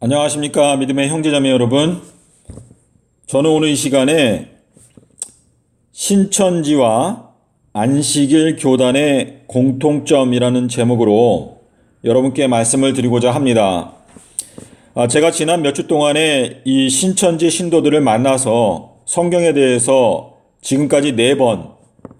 안녕하십니까 믿음의 형제자매 여러분 저는 오늘 이 시간에 신천지와 안식일 교단의 공통점이라는 제목으로 여러분께 말씀을 드리고자 합니다 아, 제가 지난 몇 주 동안에 이 신천지 신도들을 만나서 성경에 대해서 지금까지 네 번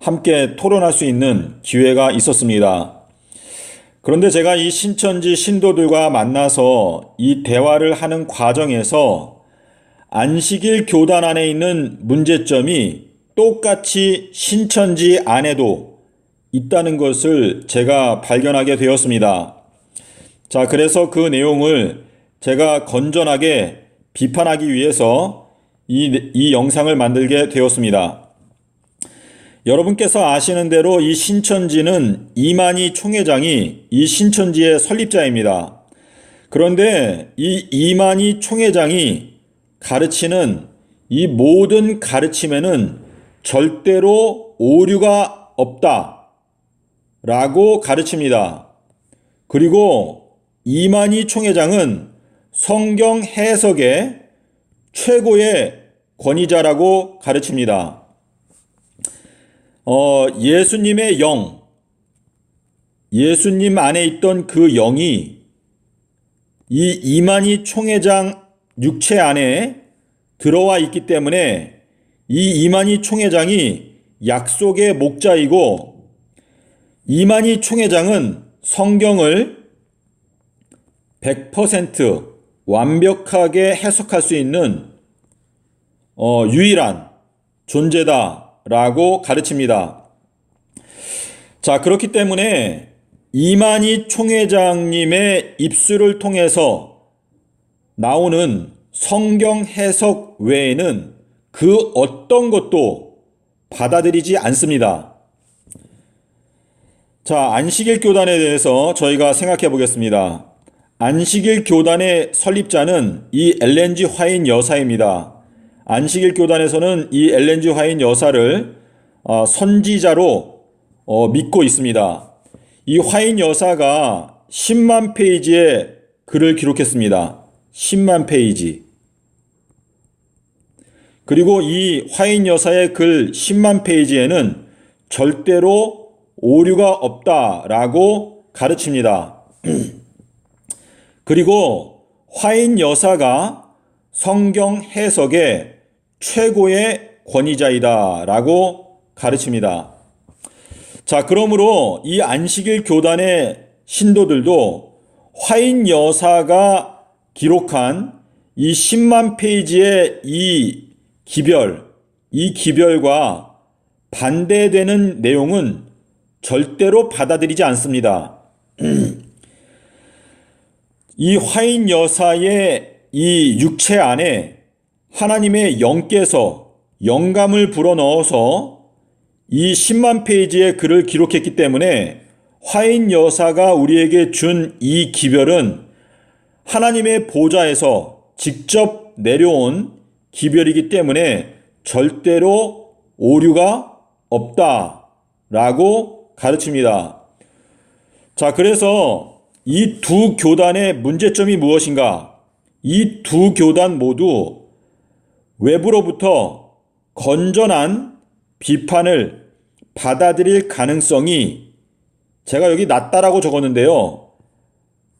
함께 토론할 수 있는 기회가 있었습니다. 그런데 제가 이 신천지 신도들과 만나서 이 대화를 하는 과정에서 안식일 교단 안에 있는 문제점이 똑같이 신천지 안에도 있다는 것을 제가 발견하게 되었습니다. 자, 그래서 그 내용을 제가 건전하게 비판하기 위해서 이, 이 영상을 만들게 되었습니다. 여러분께서 아시는 대로 이 신천지는 이만희 총회장이 이 신천지의 설립자입니다. 그런데 이 이만희 총회장이 가르치는 이 모든 가르침에는 절대로 오류가 없다. 라고 가르칩니다. 그리고 이만희 총회장은 성경 해석의 최고의 권위자라고 가르칩니다. 어, 예수님의 영, 예수님 안에 있던 그 영이 이 이만희 총회장 육체 안에 들어와 있기 때문에 이 이만희 총회장이 약속의 목자이고 이만희 총회장은 성경을 100% 완벽하게 해석할 수 있는 어, 유일한 존재다 라고 가르칩니다. 자, 그렇기 때문에 이만희 총회장님의 입술을 통해서 나오는 성경 해석 외에는 그 어떤 것도 받아들이지 않습니다. 자, 안식일 교단에 대해서 저희가 생각해 보겠습니다. 안식일 교단의 설립자는 이 엘렌지 화인 여사입니다. 안식일 교단에서는 이 엘렌지 화인 여사를 어, 선지자로 어, 믿고 있습니다. 이 화인 여사가 10만 페이지의 글을 기록했습니다. 10만 페이지. 그리고 이 화인 여사의 글 10만 페이지에는 절대로 오류가 없다라고 가르칩니다. 그리고 화인 여사가 성경 해석의 최고의 권위자이다라고 가르칩니다. 자, 그러므로 이 안식일 교단의 신도들도 화인 여사가 기록한 이 10만 페이지의 이 기별, 이 기별과 반대되는 내용은 절대로 받아들이지 않습니다. 이 화인 여사의 이 육체 안에 하나님의 영께서 영감을 불어넣어서 이 10만 페이지의 글을 기록했기 때문에 화인 여사가 우리에게 준 이 기별은 하나님의 보좌에서 직접 내려온 기별이기 때문에 절대로 오류가 없다 라고 가르칩니다. 자, 그래서 이 두 교단의 문제점이 무엇인가? 이 두 교단 모두 외부로부터 건전한 비판을 받아들일 가능성이 제가 여기 낮다라고 적었는데요.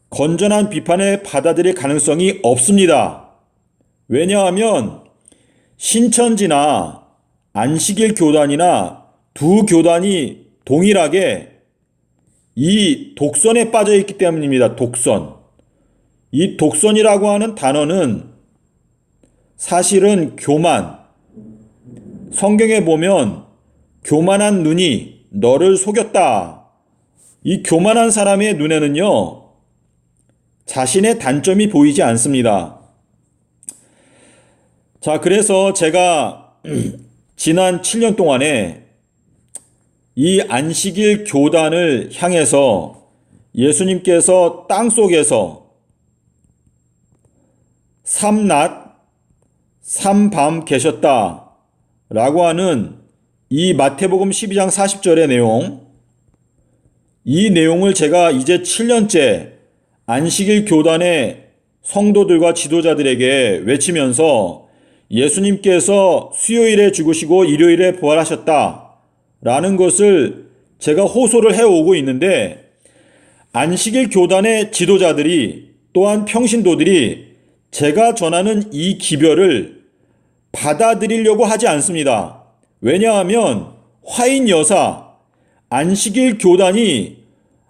건전한 비판을 받아들일 가능성이 없습니다. 왜냐하면 신천지나 안식일 교단이나 두 교단이 동일하게 이 독선에 빠져 있기 때문입니다. 독선. 이 독선이라고 하는 단어는 사실은 교만. 성경에 보면 교만한 눈이 너를 속였다. 이 교만한 사람의 눈에는요, 자신의 단점이 보이지 않습니다. 자, 그래서 제가 지난 7년 동안에 이 안식일 교단을 향해서 예수님께서 땅 속에서 삼낮, 삼밤 계셨다. 라고 하는 이 마태복음 12장 40절의 내용, 이 내용을 제가 이제 7년째 안식일 교단에 성도들과 지도자들에게 외치면서 예수님께서 수요일에 죽으시고 일요일에 부활하셨다. 라는 것을 제가 호소를 해오고 있는데 안식일 교단의 지도자들이 또한 평신도들이 제가 전하는 이 기별을 받아들이려고 하지 않습니다. 왜냐하면 화인 여사, 안식일 교단이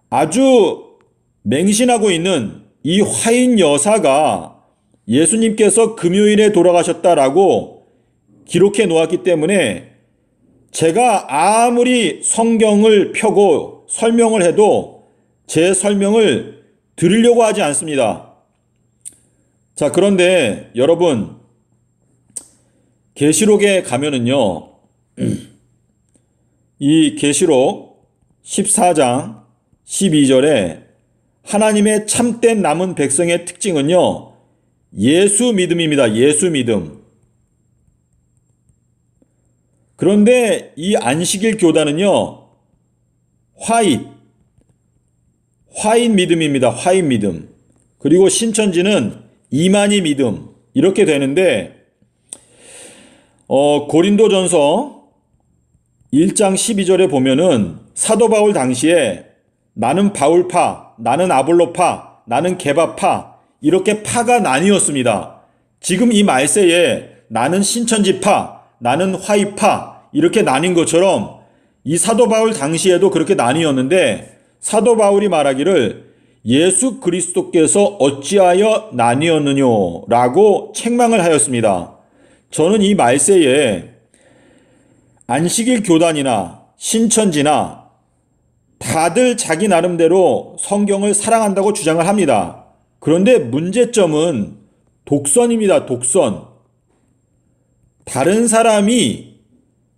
아주 맹신하고 있는 이 화인 여사가 예수님께서 금요일에 돌아가셨다라고 기록해 놓았기 때문에 제가 아무리 성경을 펴고 설명을 해도 제 설명을 들으려고 하지 않습니다. 자, 그런데 여러분, 계시록에 가면은요, 이 계시록 14장 12절에 하나님의 참된 남은 백성의 특징은요, 예수 믿음입니다. 예수 믿음. 그런데 이 안식일 교단은요, 화잇, 화잇 믿음입니다. 화잇 믿음. 그리고 신천지는 이만희 믿음. 이렇게 되는데, 어, 고린도전서 1장 12절에 보면은 사도 바울 당시에 나는 바울파, 나는 아볼로파, 나는 개바파, 이렇게 파가 나뉘었습니다. 지금 이 말세에 나는 신천지파, 나는 화이파, 이렇게 나뉜 것처럼 이 사도 바울 당시에도 그렇게 나뉘었는데 사도 바울이 말하기를 예수 그리스도께서 어찌하여 나뉘었느냐라고 책망을 하였습니다. 저는 이 말세에 안식일 교단이나 신천지나 다들 자기 나름대로 성경을 사랑한다고 주장을 합니다. 그런데 문제점은 독선입니다. 독선. 다른 사람이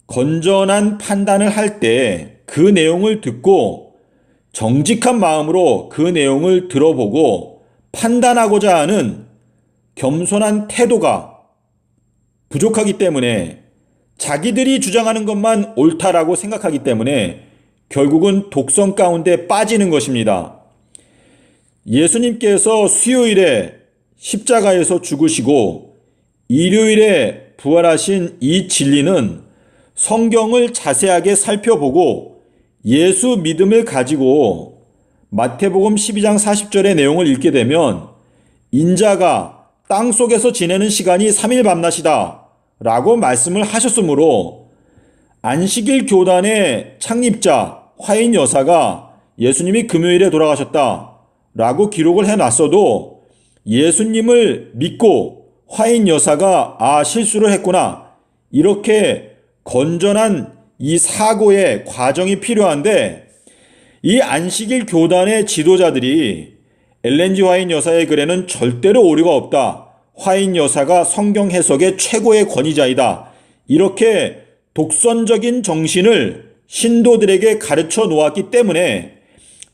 건전한 판단을 할 때 그 내용을 듣고 정직한 마음으로 그 내용을 들어보고 판단하고자 하는 겸손한 태도가 부족하기 때문에 자기들이 주장하는 것만 옳다라고 생각하기 때문에 결국은 독성 가운데 빠지는 것입니다. 예수님께서 수요일에 십자가에서 죽으시고 일요일에 부활하신 이 진리는 성경을 자세하게 살펴보고 예수 믿음을 가지고 마태복음 12장 40절의 내용을 읽게 되면 인자가 땅 속에서 지내는 시간이 3일 밤낮이다 라고 말씀을 하셨으므로 안식일 교단의 창립자 화인 여사가 예수님이 금요일에 돌아가셨다 라고 기록을 해 놨어도 예수님을 믿고 화인 여사가 아, 실수를 했구나. 이렇게 건전한 이 사고의 과정이 필요한데 이 안식일 교단의 지도자들이 엘렌지 화인 여사의 글에는 절대로 오류가 없다. 화인 여사가 성경 해석의 최고의 권위자이다. 이렇게 독선적인 정신을 신도들에게 가르쳐 놓았기 때문에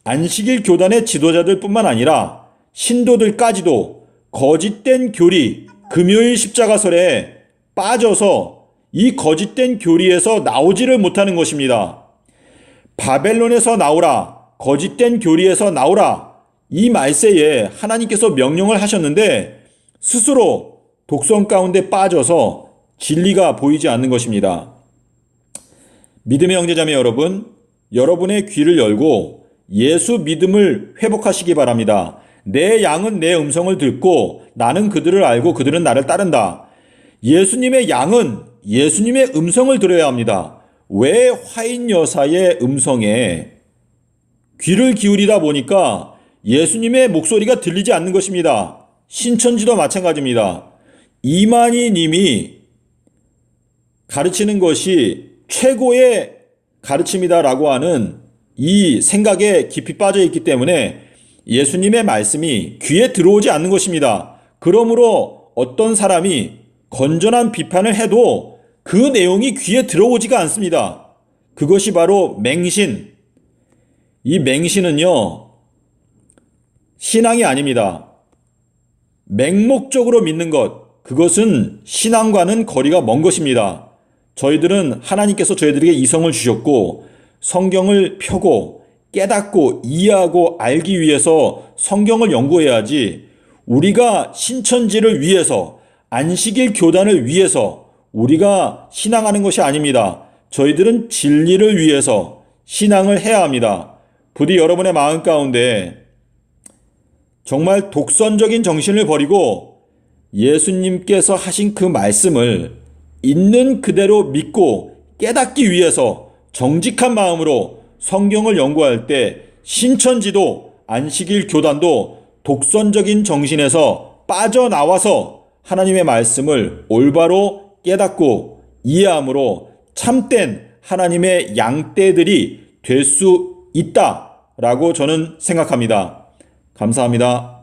안식일 교단의 지도자들 뿐만 아니라 신도들까지도 거짓된 교리, 금요일 십자가설에 빠져서 이 거짓된 교리에서 나오지를 못하는 것입니다. 바벨론에서 나오라, 거짓된 교리에서 나오라, 이 말세에 하나님께서 명령을 하셨는데 스스로 독성 가운데 빠져서 진리가 보이지 않는 것입니다. 믿음의 형제자매 여러분, 여러분의 귀를 열고 예수 믿음을 회복하시기 바랍니다. 내 양은 내 음성을 듣고 나는 그들을 알고 그들은 나를 따른다. 예수님의 양은 예수님의 음성을 들어야 합니다. 왜 화인 여사의 음성에 귀를 기울이다 보니까 예수님의 목소리가 들리지 않는 것입니다. 신천지도 마찬가지입니다. 이만희 님이 가르치는 것이 최고의 가르침이다라고 하는 이 생각에 깊이 빠져 있기 때문에 예수님의 말씀이 귀에 들어오지 않는 것입니다. 그러므로 어떤 사람이 건전한 비판을 해도 그 내용이 귀에 들어오지가 않습니다. 그것이 바로 맹신. 이 맹신은요, 신앙이 아닙니다. 맹목적으로 믿는 것, 그것은 신앙과는 거리가 먼 것입니다. 저희들은 하나님께서 저희들에게 이성을 주셨고, 성경을 펴고 깨닫고 이해하고 알기 위해서 성경을 연구해야지 우리가 신천지를 위해서 안식일 교단을 위해서 우리가 신앙하는 것이 아닙니다. 저희들은 진리를 위해서 신앙을 해야 합니다. 부디 여러분의 마음 가운데 정말 독선적인 정신을 버리고 예수님께서 하신 그 말씀을 있는 그대로 믿고 깨닫기 위해서 정직한 마음으로 성경을 연구할 때 신천지도 안식일 교단도 독선적인 정신에서 빠져나와서 하나님의 말씀을 올바로 깨닫고 이해함으로 참된 하나님의 양떼들이 될 수 있다라고 저는 생각합니다. 감사합니다.